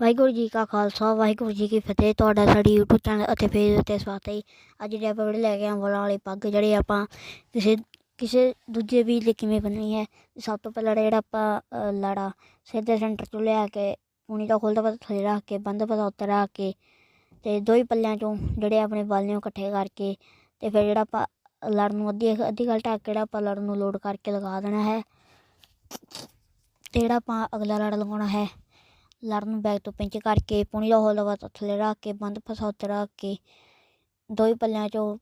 ਵਾਹਿਗੁਰੂ ਜੀ ਕਾ ਖਾਲਸਾ, ਵਾਹਿਗੁਰੂ ਜੀ ਕੀ ਫਤਿਹ। ਤੁਹਾਡਾ ਸਾਡੀ YouTube ਚੈਨਲ ਅਤੇ ਫੇਸਬੁੱਕ 'ਤੇ ਸਵਾਗਤ ਹੈ ਅੱਜ ਜਿਹੜੇ ਆਪਾਂ ਵੀਡੀਓ ਲੈ ਕੇ ਆਏ ਵਾਲਾਂ ਵਾਲੀ ਪੱਗ, ਜਿਹੜੇ ਆਪਾਂ ਕਿਸੇ ਕਿਸੇ ਦੂਜੇ ਵੀ ਲਈ ਕਿਵੇਂ ਬੰਨਣੀ ਹੈ ਸਭ ਤੋਂ ਪਹਿਲਾਂ ਜਿਹੜਾ ਆਪਾਂ ਲੜਾ ਲਾੜਾ ਸਿਰ ਦੇ ਸੈਂਟਰ ਤੋਂ ਲਿਆ ਕੇ, ਪੂਣੀ ਦਾ ਖੋਲਦਾ ਪਤਾ ਥੱਲੇ ਰੱਖ ਕੇ, ਬੰਦ ਪਤਾ ਉੱਤੇ ਰੱਖ ਕੇ ਤੇ ਦੋ ਹੀ ਪੱਲਿਆਂ ਚੋਂ ਜਿਹੜੇ ਆਪਣੇ ਵਾਲਿਆਂ ਇਕੱਠੇ ਕਰਕੇ ਤੇ ਫਿਰ ਜਿਹੜਾ ਆਪਾਂ ਲੜ ਨੂੰ ਅੱਧੀ ਅੱਧੀ ਗੱਲ ਢੱਕ ਕੇ ਜਿਹੜਾ ਆਪਾਂ ਲੜ ਨੂੰ ਲੋਡ ਕਰਕੇ ਲਗਾ ਦੇਣਾ ਹੈ ਤੇ ਜਿਹੜਾ ਆਪਾਂ ਅਗਲਾ ਲੜ ਲਗਾਉਣਾ ਹੈ ਲੜ ਨੂੰ ਬੈਕ ਤੋਂ ਪਿੰਚ ਕਰਕੇ ਪੂਣੀ ਦਾ ਹੋਲ ਲਗਾ ਥੱਲੇ ਰੱਖ ਕੇ, ਬੰਦ ਫਸਾ ਉੱਤੇ ਰੱਖ ਕੇ, ਦੋ ਹੀ ਪੱਲਿਆਂ ਚੋਂ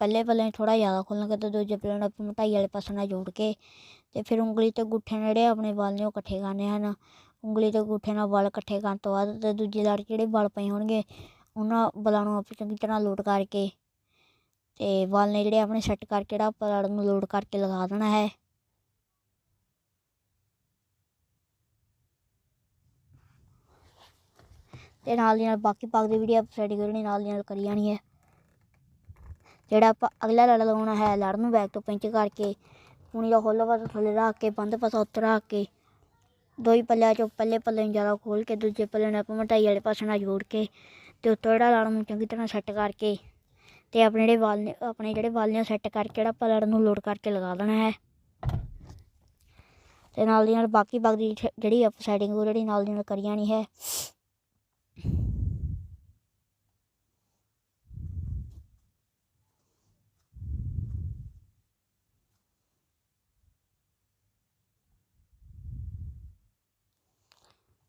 ਪਹਿਲੇ ਪੱਲੇ ਥੋੜਾ ਜ਼ਿਆਦਾ ਖੋਲ੍ਹਣਾ ਤੇ ਦੂਜੇ ਪੱਲੇ ਨੂੰ ਆਪਾਂ ਮੋਟਾਈ ਵਾਲੇ ਪਾਸੇ ਨਾਲ ਜੋੜ ਕੇ ਤੇ ਫਿਰ ਉਂਗਲੀ ਤੇ ਗੁੱਠੇ ਨਾਲ ਜਿਹੜੇ ਆਪਣੇ ਵਾਲ ਨੇ ਉਹ ਇਕੱਠੇ ਕਰਨੇ ਹਨ। ਉਂਗਲੀ ਤੇ ਗੁੱਠੇ ਨਾਲ ਵਾਲ ਇਕੱਠੇ ਕਰਨ ਤੋਂ ਬਾਅਦ ਤੇ ਦੂਜੇ ਲੜ ਜਿਹੜੇ ਵਾਲ ਪਏ ਹੋਣਗੇ, ਉਹਨਾਂ ਵਾਲਾਂ ਨੂੰ ਆਪਾਂ ਚੰਗੀ ਤਰ੍ਹਾਂ ਲੋਡ ਕਰਕੇ ਤੇ ਵਾਲ ਨੇ ਜਿਹੜੇ ਆਪਣੇ ਸੈੱਟ ਕਰਕੇ ਜਿਹੜਾ ਆਪਾਂ ਲੜ ਨੂੰ ਲੋਡ ਕਰਕੇ ਲਗਾ ਦੇਣਾ ਹੈ। ਤੇ ਨਾਲ ਦੀ ਨਾਲ ਬਾਕੀ ਪੱਗ ਦੀ ਵੀਡੀਓ ਸਾਡੀ ਜਿਹੜੀ ਨਾਲ ਦੀ ਨਾਲ ਕਰੀ ਜਾਣੀ ਹੈ। ਜਿਹੜਾ ਆਪਾਂ ਅਗਲਾ ਲੜ ਲਗਾਉਣਾ ਹੈ ਲੜ ਨੂੰ ਬੈਕ ਤੋਂ ਪਿੰਚ ਕਰਕੇ ਪੂਣੀ ਦਾ ਖੋਲ੍ਹ ਪਾਸਾ ਥੱਲੇ ਰੱਖ ਕੇ, ਬੰਦ ਪਾਸਾ ਉੱਤੇ ਰੱਖ ਕੇ ਦੋ ਹੀ ਪੱਲਿਆਂ ਚੋਂ ਪੱਲੇ ਪੱਲੇ ਨੂੰ ਜ਼ਿਆਦਾ ਖੋਲ੍ਹ ਕੇ, ਦੂਜੇ ਪੱਲੇ ਨੂੰ ਆਪਾਂ ਮੋਟਾਈ ਵਾਲੇ ਪਾਸੇ ਨਾਲ ਜੋੜ ਕੇ, ਤੇ ਉੱਤੋਂ ਜਿਹੜਾ ਲੜ ਨੂੰ ਚੰਗੀ ਤਰ੍ਹਾਂ ਸੈੱਟ ਕਰਕੇ, ਤੇ ਆਪਣੇ ਜਿਹੜੇ ਵਾਲ ਨੇ, ਆਪਣੇ ਜਿਹੜੇ ਵਾਲ ਨੇ ਸੈੱਟ ਕਰਕੇ ਜਿਹੜਾ ਆਪਾਂ ਲੜ ਨੂੰ ਲੋਡ ਕਰਕੇ ਲਗਾ ਦੇਣਾ ਹੈ। ਤੇ ਨਾਲ ਦੀ ਨਾਲ ਬਾਕੀ ਪੱਗ ਦੀ ਜਿਹੜੀ ਆਪਾਂ ਸੈਟਿੰਗ ਉਹ ਜਿਹੜੀ ਨਾਲ ਦੀ ਨਾਲ ਕਰੀ ਜਾਣੀ ਹੈ।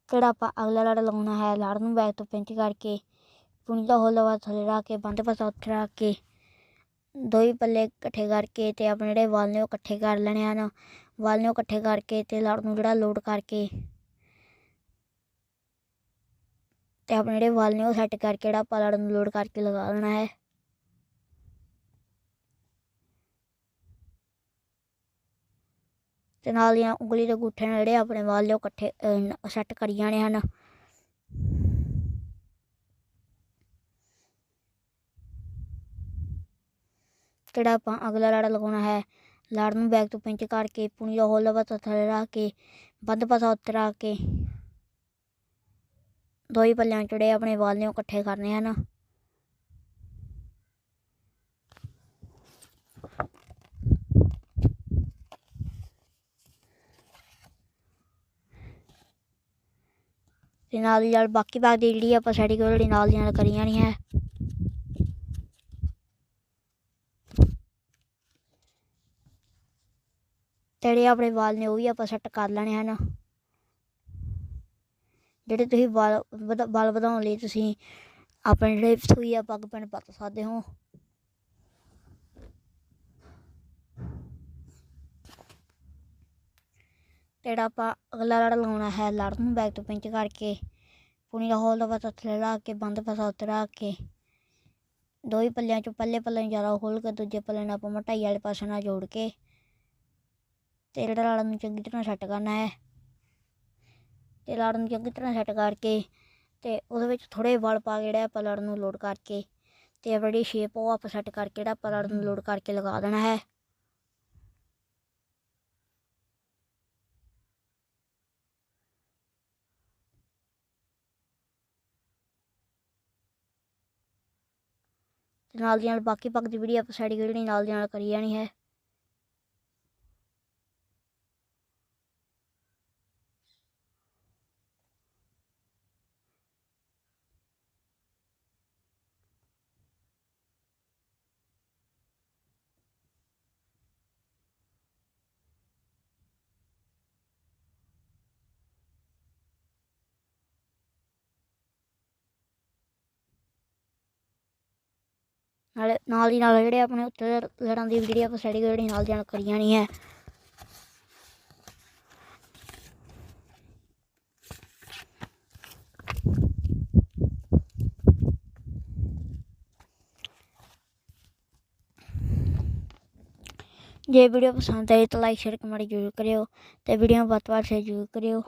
ਜਿਹੜਾ ਆਪਾਂ ਅਗਲਾ ਲੜ ਲਾਉਣਾ ਹੈ? ਲੜ ਨੂੰ ਬੈਕ ਤੋਂ ਪਿੰਚ ਕਰਕੇ ਪੂਣੀ ਦਾ ਹੋਲ ਲਵਾ ਥੱਲੇ ਰੱਖ ਕੇ, ਬੰਦ ਪਾਸਾ ਉੱਥੇ ਰੱਖ ਕੇ, ਦੋ ਹੀ ਪੱਲੇ ਇਕੱਠੇ ਕਰਕੇ ਤੇ ਆਪਣੇ ਜਿਹੜੇ ਵਾਲ ਨੇ ਉਹ ਇਕੱਠੇ ਕਰ ਲੈਣੇ ਹਨ। ਵਾਲ ਨੇ ਉਹ ਇਕੱਠੇ ਕਰਕੇ ਤੇ ਲੜ ਨੂੰ ਜਿਹੜਾ ਲੋਡ ਕਰਕੇ ਤੇ ਆਪਣੇ ਜਿਹੜੇ ਵਾਲ ਨੇ ਉਹ ਸੈੱਟ ਕਰਕੇ ਜਿਹੜਾ ਆਪਾਂ ਲੜ ਨੂੰ ਲੋਡ ਕਰਕੇ ਲਗਾ ਦੇਣਾ ਹੈ। ਤੇ ਨਾਲ ਦੀਆਂ ਉਂਗਲੀ ਦੇ ਗੁੱਠੇ ਨਾਲ ਜਿਹੜੇ ਆਪਣੇ ਵਾਲ ਨੇ ਉਹ ਇਕੱਠੇ ਸੈੱਟ ਕਰੀ ਜਾਣੇ ਹਨ। ਜਿਹੜਾ ਆਪਾਂ ਅਗਲਾ ਲੜ ਲਗਾਉਣਾ ਹੈ ਲੜ ਨੂੰ ਬੈਕ ਤੋਂ ਪਿੰਚ ਕਰਕੇ, ਪੂਣੀ ਦਾ ਹੋਲ ਲਵਾ ਥੱਲੇ ਰੱਖ ਕੇ, ਬੰਦ ਪਾਸਾ ਉੱਤੇ ਰੱਖ ਕੇ ਦੋ ਹੀ ਪੱਲਿਆਂ 'ਚ ਜਿਹੜੇ ਆਪਣੇ ਵਾਲ ਨੇ ਉਹ ਇਕੱਠੇ ਕਰਨੇ ਹਨ ਤੇ ਨਾਲ ਦੀ ਨਾਲ ਬਾਕੀ ਭਾਗ ਦੀ ਜਿਹੜੀ ਆਪਾਂ ਸੈਟਿੰਗ ਜਿਹੜੀ ਨਾਲ ਦੀ ਨਾਲ ਕਰੀ ਜਾਣੀ ਹੈ। ਤੇ ਜਿਹੜੇ ਆਪਣੇ ਵਾਲ ਨੇ ਉਹ ਵੀ ਆਪਾਂ ਸੈੱਟ ਕਰ ਲੈਣੇ ਹਨ ਜਿਹੜੇ ਤੁਸੀਂ ਵਾਲ ਵਧਾ- ਵਾਲ ਵਧਾਉਣ ਲਈ ਤੁਸੀਂ ਆਪਣੇ ਜਿਹੜੇ ਸੂਈ ਆ ਪੱਗ ਪੈਣ ਪੱਤ ਸਕਦੇ ਹੋ। ਤੇ ਜਿਹੜਾ ਆਪਾਂ ਅਗਲਾ ਲੜ ਲਾਉਣਾ ਹੈ ਲੜ ਨੂੰ ਬੈਕ ਤੋਂ ਪਿੰਚ ਕਰਕੇ ਪੂਣੀ ਦਾ ਹੋਲ ਦਾ ਪਾਸਾ ਥੱਲੇ ਰੱਖ ਕੇ, ਬੰਦ ਪਾਸਾ ਉੱਤੇ ਰੱਖ ਕੇ ਦੋ ਹੀ ਪੱਲਿਆਂ ਚੋਂ ਪੱਲੇ ਪੱਲੇ ਨੂੰ ਜ਼ਿਆਦਾ ਖੋਲ੍ਹ ਕੇ, ਦੂਜੇ ਪੱਲੇ ਨੂੰ ਆਪਾਂ ਮਟਾਈ ਵਾਲੇ ਪਾਸੇ ਨਾਲ ਜੋੜ ਕੇ ਤੇ ਜਿਹੜਾ ਲੜ ਨੂੰ ਚੰਗੀ ਤਰ੍ਹਾਂ ਸੈੱਟ ਕਰਨਾ ਹੈ। ਤੇ ਲੜ ਨੂੰ ਚੰਗੀ ਤਰ੍ਹਾਂ ਸੈੱਟ ਕਰਕੇ ਤੇ ਉਹਦੇ ਵਿੱਚ ਥੋੜੇ ਵਾਲ ਪਾ ਕੇ ਜਿਹੜਾ ਆਪਾਂ ਲੜ ਨੂੰ ਲੋਡ ਕਰਕੇ ਤੇ ਆਪਣੀ ਸ਼ੇਪ ਉਹ ਆਪਾਂ ਸੈੱਟ ਕਰਕੇ ਜਿਹੜਾ ਆਪਾਂ ਲੜ ਨੂੰ ਲੋਡ ਕਰਕੇ ਲਗਾ ਦੇਣਾ ਹੈ। ਤੇ ਨਾਲ ਦੀ ਨਾਲ ਬਾਕੀ ਪੱਗ ਦੀ ਵੀਡੀਓ ਆਪਾਂ ਸਾਈਡ ਜਿਹੜੀ ਨਾਲ ਦੀ ਨਾਲ ਕਰੀ ਜਾਣੀ ਹੈ। ਨਾਲੇ ਨਾਲ ਦੀ ਨਾਲ ਜਿਹੜੇ ਆਪਣੇ ਉੱਤੇ ਲੜਾਂ ਦੀ ਵੀਡੀਓ ਆਪਾਂ ਸਾਈਡ ਜਿਹੜੀ ਨਾਲ ਦੀ ਕਰੀ ਜਾਣੀ ਹੈ ਜੇ ਵੀਡੀਓ ਪਸੰਦ ਆਈ ਤਾਂ ਲਾਈਕ ਸ਼ੇਅਰ ਕਮੈਂਟ ਜ਼ਰੂਰ ਕਰਿਓ ਤੇ ਵੀਡੀਓ ਨੂੰ ਵੱਧ ਤੋਂ ਵੱਧ ਸ਼ੇਅਰ ਜ਼ਰੂਰ ਕਰਿਓ।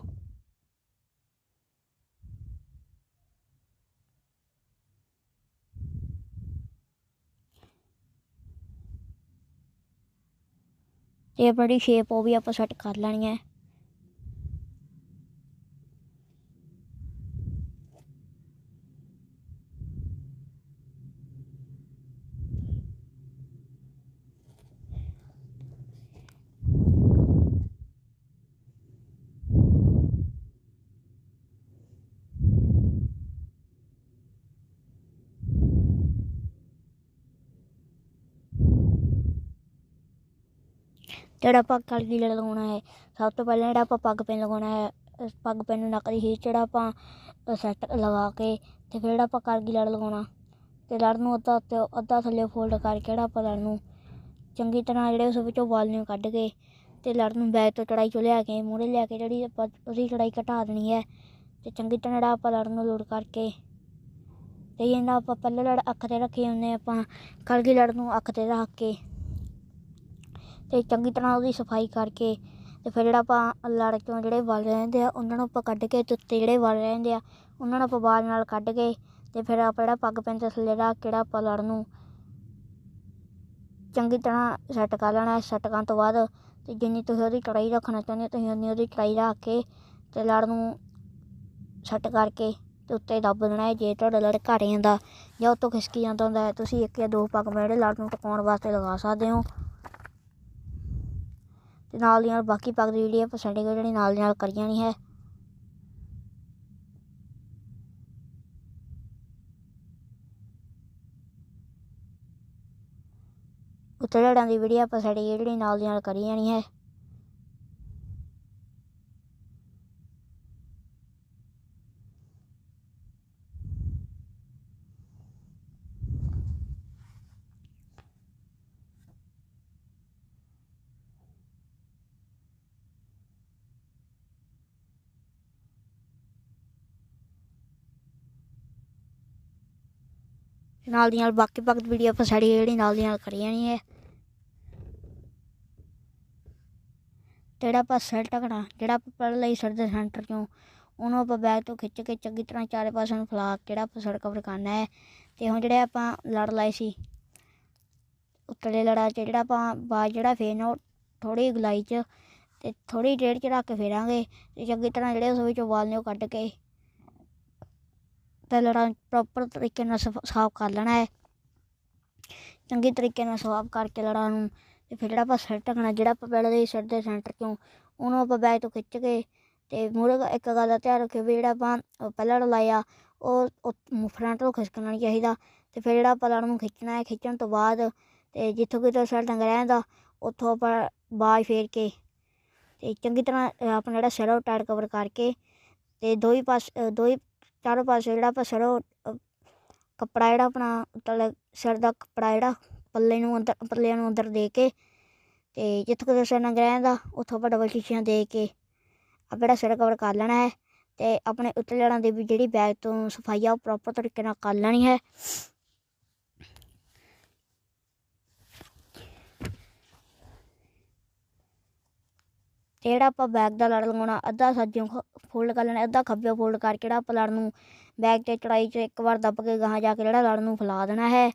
ਤੇ ਆਪਣੀ ਸ਼ੇਪ ਉਹ ਵੀ ਆਪਾਂ ਸੈੱਟ ਕਰ ਲੈਣੀ ਹੈ। ਜਿਹੜਾ ਆਪਾਂ ਕਲਗੀ ਲੜ ਲਗਾਉਣਾ ਹੈ, ਸਭ ਤੋਂ ਪਹਿਲਾਂ ਜਿਹੜਾ ਆਪਾਂ ਪੱਗ ਪੈਨ ਲਗਾਉਣਾ ਹੈ ਪੱਗ ਪਿੰਨ ਨੂੰ ਨੱਕ ਦੀ ਹੀਰ ਜਿਹੜਾ ਆਪਾਂ ਸੈੱਟ ਲਗਾ ਕੇ ਤੇ ਫਿਰ ਜਿਹੜਾ ਆਪਾਂ ਕਲਗੀ ਲੜ ਲਗਾਉਣਾ, ਤੇ ਲੜ ਨੂੰ ਅੱਧਾ ਉੱਤੇ ਅੱਧਾ ਥੱਲੇ ਫੋਲਡ ਕਰਕੇ ਜਿਹੜਾ ਆਪਾਂ ਲੜ ਨੂੰ ਚੰਗੀ ਤਰ੍ਹਾਂ ਜਿਹੜੇ ਉਸ ਵਿੱਚੋਂ ਵਾਲ ਨੂੰ ਕੱਢ ਕੇ ਤੇ ਲੜ ਨੂੰ ਬੈਕ ਤੋਂ ਚੜਾਈ ਚੋਂ ਲਿਆ ਕੇ, ਮੂਹਰੇ ਲਿਆ ਕੇ ਜਿਹੜੀ ਆਪਾਂ ਉਹਦੀ ਚੜਾਈ ਘਟਾ ਦੇਣੀ ਹੈ ਤੇ ਚੰਗੀ ਤਰ੍ਹਾਂ ਜਿਹੜਾ ਆਪਾਂ ਲੜ ਨੂੰ ਲੋਡ ਕਰਕੇ ਤੇ ਇਹਨਾਂ ਆਪਾਂ ਪਹਿਲਾਂ ਲੜ ਅੱਖ ਤੇ ਰੱਖੀ ਹੁੰਦੇ ਆਪਾਂ ਕਲਗੀ ਲੜ ਨੂੰ ਅੱਖ ਤੇ ਰੱਖ ਕੇ ਤੇ ਚੰਗੀ ਤਰ੍ਹਾਂ ਉਹਦੀ ਸਫ਼ਾਈ ਕਰਕੇ ਤੇ ਫਿਰ ਜਿਹੜਾ ਆਪਾਂ ਲੜ ਚੋਂ ਜਿਹੜੇ ਵਲ ਰਹਿੰਦੇ ਆ, ਉਹਨਾਂ ਨੂੰ ਆਪਾਂ ਕੱਢ ਕੇ ਤੇ ਉੱਤੇ ਜਿਹੜੇ ਵਲ ਰਹਿੰਦੇ ਆ, ਉਹਨਾਂ ਨੂੰ ਆਪਾਂ ਬਾਲ ਨਾਲ ਕੱਢ ਕੇ ਤੇ ਫਿਰ ਆਪਾਂ ਜਿਹੜਾ ਪੱਗ ਪੈਨ ਥੱਲੇ ਦਾ ਕਿਹੜਾ ਆਪਾਂ ਲੜ ਨੂੰ ਚੰਗੀ ਤਰ੍ਹਾਂ ਸੈੱਟ ਕਰ ਲੈਣਾ ਸੈੱਟ ਕਰਨ ਤੋਂ ਬਾਅਦ ਤੇ ਜਿੰਨੀ ਤੁਸੀਂ ਉਹਦੀ ਚੜਾਈ ਰੱਖਣਾ ਚਾਹੁੰਦੇ ਹੋ, ਤੁਸੀਂ ਉਨੀ ਉਹਦੀ ਚੜਾਈ ਰੱਖ ਕੇ ਤੇ ਲੜ ਨੂੰ ਸੈੱਟ ਕਰਕੇ ਤੇ ਉੱਤੇ ਦੱਬ ਦੇਣਾ ਹੈ, ਜੇ ਤੁਹਾਡਾ ਲੜ ਘੱਟ ਜਾਂਦਾ ਜਾਂ ਉੱਤੋਂ ਖਿਸਕੀ ਜਾਂਦਾ ਹੁੰਦਾ ਹੈ, ਤੁਸੀਂ ਇੱਕ ਜਾਂ ਦੋ ਪੱਗ ਜਿਹੜੇ ਲੜ ਨੂੰ ਟਿਕਾਉਣ ਵਾਸਤੇ ਲਗਾ ਸਕਦੇ ਹੋ। ਤੇ ਨਾਲ ਦੀ ਨਾਲ ਬਾਕੀ ਪੱਗ ਦੀ ਜਿਹੜੀ ਆਪਾਂ ਸੈਟਿੰਗ ਜਿਹੜੀ ਨਾਲ ਦੀ ਨਾਲ ਕਰੀ ਜਾਣੀ ਹੈ। ਉੱਤੇ ਲੜਾਂ ਦੀ ਵੀਡੀਓ ਆਪਾਂ ਸੈਟਿੰਗ ਜਿਹੜੀ ਨਾਲ ਦੀ ਨਾਲ ਕਰੀ ਜਾਣੀ ਹੈ। ਨਾਲ ਦੀ ਨਾਲ ਬਾਕੀ ਪੱਗ ਵੀਡੀਓ ਆਪਾਂ ਸੈਟਿੰਗ ਜਿਹੜੀ ਨਾਲ ਦੀ ਨਾਲ ਕਰੀ ਜਾਣੀ ਹੈ ਜਿਹੜਾ ਆਪਾਂ ਸਿਰ ਢਕਣਾ, ਜਿਹੜਾ ਆਪਾਂ ਪਹਿਲਾਂ ਲਈ ਸਿਰ ਦੇ ਸੈਂਟਰ ਚੋਂ, ਉਹਨੂੰ ਆਪਾਂ ਬੈਗ ਤੋਂ ਖਿੱਚ ਕੇ ਚੰਗੀ ਤਰ੍ਹਾਂ ਚਾਰੇ ਪਾਸੇ ਨੂੰ ਫੈਲਾ ਕੇ ਜਿਹੜਾ ਆਪਾਂ ਸਿਰ ਕਵਰ ਕਰਨਾ ਹੈ। ਤੇ ਹੁਣ ਜਿਹੜੇ ਆਪਾਂ ਲੜ ਲਾਏ ਸੀ, ਉੱਤਲੇ ਲੜਾ 'ਚ, ਜਿਹੜਾ ਆਪਾਂ ਬਾਜ ਜਿਹੜਾ ਫੇਰਨਾ ਉਹ ਥੋੜੀ ਗੁਲਾਈ 'ਚ, ਤੇ ਥੋੜੀ ਡੇਢ 'ਚ ਰੱਖ ਕੇ ਫੇਰਾਂਗੇ, ਤੇ ਚੰਗੀ ਤਰ੍ਹਾਂ ਜਿਹੜੇ ਉਸ ਵਿੱਚੋਂ ਵਾਲ ਨੇ ਉਹ ਕੱਢ ਕੇ ਤੇ ਲੜਾ ਪ੍ਰੋਪਰ ਤਰੀਕੇ ਨਾਲ ਸਫ- ਸਾਫ਼ ਕਰ ਲੈਣਾ ਹੈ। ਚੰਗੀ ਤਰੀਕੇ ਨਾਲ ਸਾਫ਼ ਕਰਕੇ ਲੜਾ ਨੂੰ ਤੇ ਫਿਰ ਜਿਹੜਾ ਆਪਾਂ ਸਿਰ ਢਕਣਾ, ਜਿਹੜਾ ਆਪਾਂ ਪਹਿਲਾਂ ਦੇ ਸਿਰ ਦੇ ਸੈਂਟਰ ਤੋਂ, ਉਹਨੂੰ ਆਪਾਂ ਬੈਕ ਤੋਂ ਖਿੱਚ ਕੇ ਤੇ ਮੂਹਰੇ ਇੱਕ ਗੱਲ ਦਾ ਧਿਆਨ ਰੱਖਿਓ ਵੀ ਜਿਹੜਾ ਆਪਾਂ ਪਹਿਲਾਂ ਲੜ ਲਾਇਆ, ਉਹ ਫਰੰਟ ਤੋਂ ਖਿਸਕਣਾ ਨਹੀਂ ਚਾਹੀਦਾ। ਤੇ ਫਿਰ ਜਿਹੜਾ ਆਪਾਂ ਲੜ ਨੂੰ ਖਿੱਚਣਾ ਹੈ, ਖਿੱਚਣ ਤੋਂ ਬਾਅਦ ਤੇ ਜਿੱਥੋਂ ਕਿਤੇ ਸਿਰ ਟੰਗ ਰਹਿੰਦਾ, ਉੱਥੋਂ ਆਪਾਂ ਬਾਜ ਫੇਰ ਕੇ ਤੇ ਚੰਗੀ ਤਰ੍ਹਾਂ ਆਪਣਾ ਜਿਹੜਾ ਸਿਰ ਉਹ ਟਾਈਟ ਕਵਰ ਕਰਕੇ ਤੇ ਦੋ ਹੀ ਪਾਸ ਦੋ ਹੀ ਚਾਰੋਂ ਪਾਸੇ ਜਿਹੜਾ ਆਪਾਂ ਸਿਰ ਕੱਪੜਾ ਜਿਹੜਾ ਆਪਣਾ ਉੱਤਲੇ ਸਿਰ ਦਾ ਕੱਪੜਾ ਜਿਹੜਾ, ਪੱਲੇ ਨੂੰ ਅੰਦਰ, ਪੱਲਿਆਂ ਨੂੰ ਅੰਦਰ ਦੇ ਕੇ ਤੇ ਜਿੱਥੋਂ ਕਿਤੋਂ ਸਿਰ ਨੰਗ ਰਹਿੰਦਾ, ਉੱਥੋਂ ਆਪਾਂ ਡਬਲ ਸ਼ੀਸ਼ੀਆਂ ਦੇ ਕੇ ਆਪਾਂ ਜਿਹੜਾ ਸਿਰ ਕਵਰ ਕਰ ਲੈਣਾ ਹੈ ਤੇ ਆਪਣੇ ਉੱਤੇ ਲੜਾਂ ਦੀ ਵੀ ਜਿਹੜੀ ਬੈਗ ਤੋਂ ਸਫ਼ਾਈ ਆ ਉਹ ਪ੍ਰੋਪਰ ਤਰੀਕੇ ਨਾਲ ਕਰ ਲੈਣੀ ਹੈ। ਜਿਹੜਾ ਆਪਾਂ ਬੈਗ ਦਾ ਲੜ ਲਗਾਉਣਾ, ਅੱਧਾ ਸੱਜਿਓਂ ਫੋਲਡ ਕਰ ਲੈਣਾ, ਅੱਧਾ ਖੱਬੇ ਫੋਲਡ ਕਰਕੇ ਜਿਹੜਾ ਆਪਾਂ ਲੜ ਨੂੰ ਬੈਗ ਤੇ ਚੜਾਈ 'ਚ ਇੱਕ ਵਾਰ ਦੱਬ ਕੇ ਗਾਹਾਂ ਜਾ ਕੇ ਜਿਹੜਾ ਲੜ ਨੂੰ ਫੈਲਾ ਦੇਣਾ ਹੈ।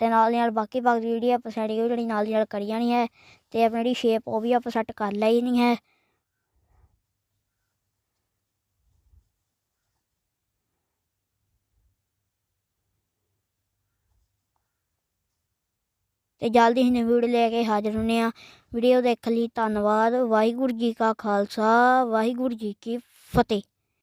ਤੇ ਨਾਲ ਦੀ ਨਾਲ ਬਾਕੀ ਪੱਗ ਦੀ ਜਿਹੜੀ ਆਪਾਂ ਸੈਟਿੰਗ ਜਿਹੜੀ ਨਾਲ ਦੀ ਨਾਲ ਕਰੀ ਜਾਣੀ ਹੈ, ਤੇ ਆਪਣੀ ਜਿਹੜੀ ਸ਼ੇਪ ਉਹ ਵੀ ਆਪਾਂ ਸੈੱਟ ਕਰ ਲਈ ਨਹੀਂ ਹੈ। ਤੇ ਜਲਦੀ ਹੀ ਨਵੀਂ ਵੀਡੀਓ ਲੈ ਕੇ ਹਾਜ਼ਰ ਹੁੰਨੇ ਆ ਵੀਡੀਓ ਦੇਖਣ ਲਈ, ਧੰਨਵਾਦ। ਵਾਹਿਗੁਰੂ ਜੀ ਕਾ ਖਾਲਸਾ, ਵਾਹਿਗੁਰੂ ਜੀ ਕੀ ਫਤਿਹ।